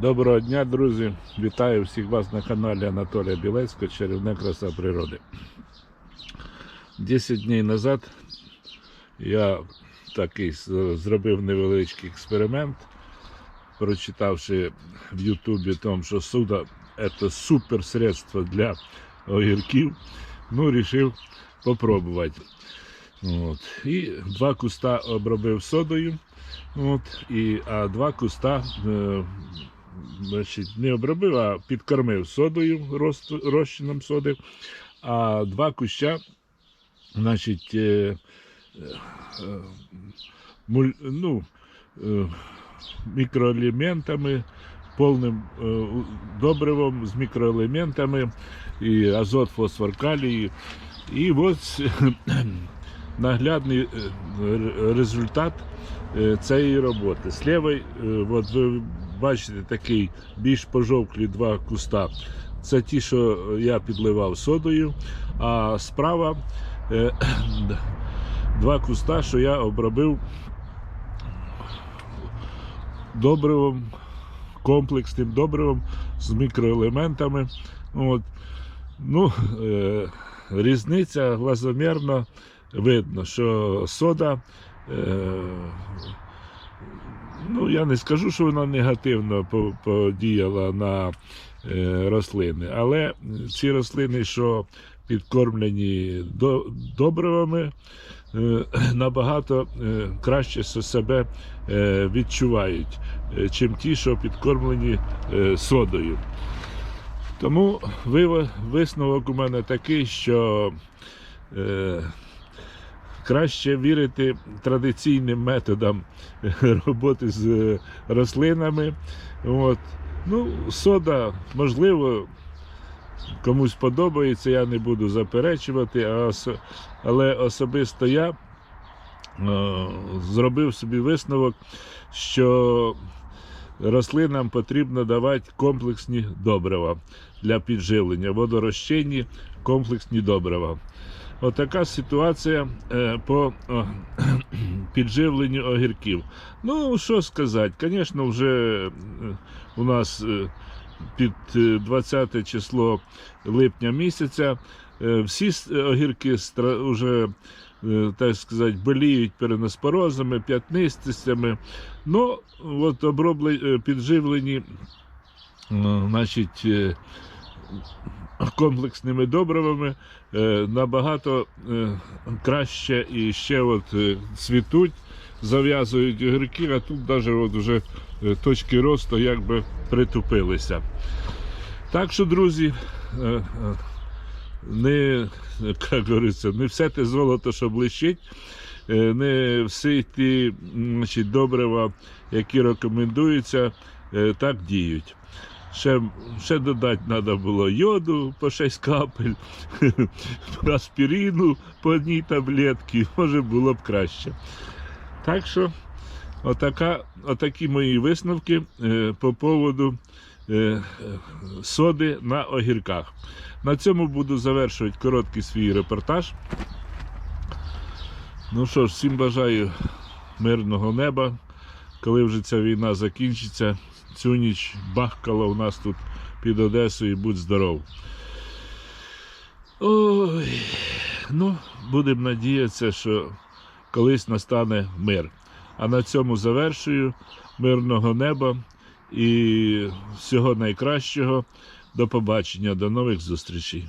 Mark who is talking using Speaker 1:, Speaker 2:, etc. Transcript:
Speaker 1: Доброго дня, друзі! Вітаю всіх вас на каналі Анатолія Білецького Чарівна краса природи. 10 днів назад я такий зробив невеличкий експеримент, прочитавши в Ютубі том, що суда це супер средство для огірків. Ну, вирішив попробувати. От. І два куста обробив содою. От, і, а два куста е, значить, не обробив, а підкормив содою, рост- розчином соди, а два куща, значить, е, е, муль, ну, е, мікроелементами, повним е, добривом з мікроелементами, і азот, фосфор, калій. І ось наглядний е, результат е, цієї роботи. З лівої, е, от ви бачите такий більш пожовклі два куста. Це ті, що я підливав содою, а справа е, два куста, що я обробив добривом, комплексним добривом з мікроелементами. От. Ну, е, різниця глазомірно видно, що сода. Ну, я не скажу, що вона негативно подіяла на е, рослини, але ці рослини, що підкормлені до, добривами, е, набагато е, краще себе відчувають, чим ті, що підкормлені содою. Тому висновок у мене такий, що краще вірити традиційним методам роботи з е, рослинами. От. Ну, сода, можливо, комусь подобається, я не буду заперечувати, але особисто я е, зробив собі висновок, що рослинам потрібно давати комплексні добрива для підживлення, водорозчинні комплексні добрива. Отака ситуація е, по підживленню огірків. Ну, що сказати, звісно, вже е, у нас е, під е, 20 число липня місяця всі огірки вже, так сказати, боліють переноспорозами, п'ятнистостями. Ну, от оброблені, підживлені, значить, комплексними добривами е, набагато е, краще і ще от е, цвітуть, зав'язують огірки, а тут навіть от вже точки росту якби притупилися. Так що, друзі, не, як говориться, не все те золото, що блищить, не всі ті значить, добрива, які рекомендуються, так діють. Ще, ще додати треба було йоду по 6 капель, аспірину по одній таблетці, може було б краще. Так що, отака, отакі мої висновки е, по поводу е, соди на огірках. На цьому буду завершувати короткий свій репортаж. Ну що ж, всім бажаю мирного неба. Коли вже ця війна закінчиться, цю ніч бахкало у нас тут під Одесою, будь здоров. Ой, ну, будемо надіятися, що колись настане мир. А на цьому завершую мирного неба і всього найкращого. До побачення, до нових зустрічей.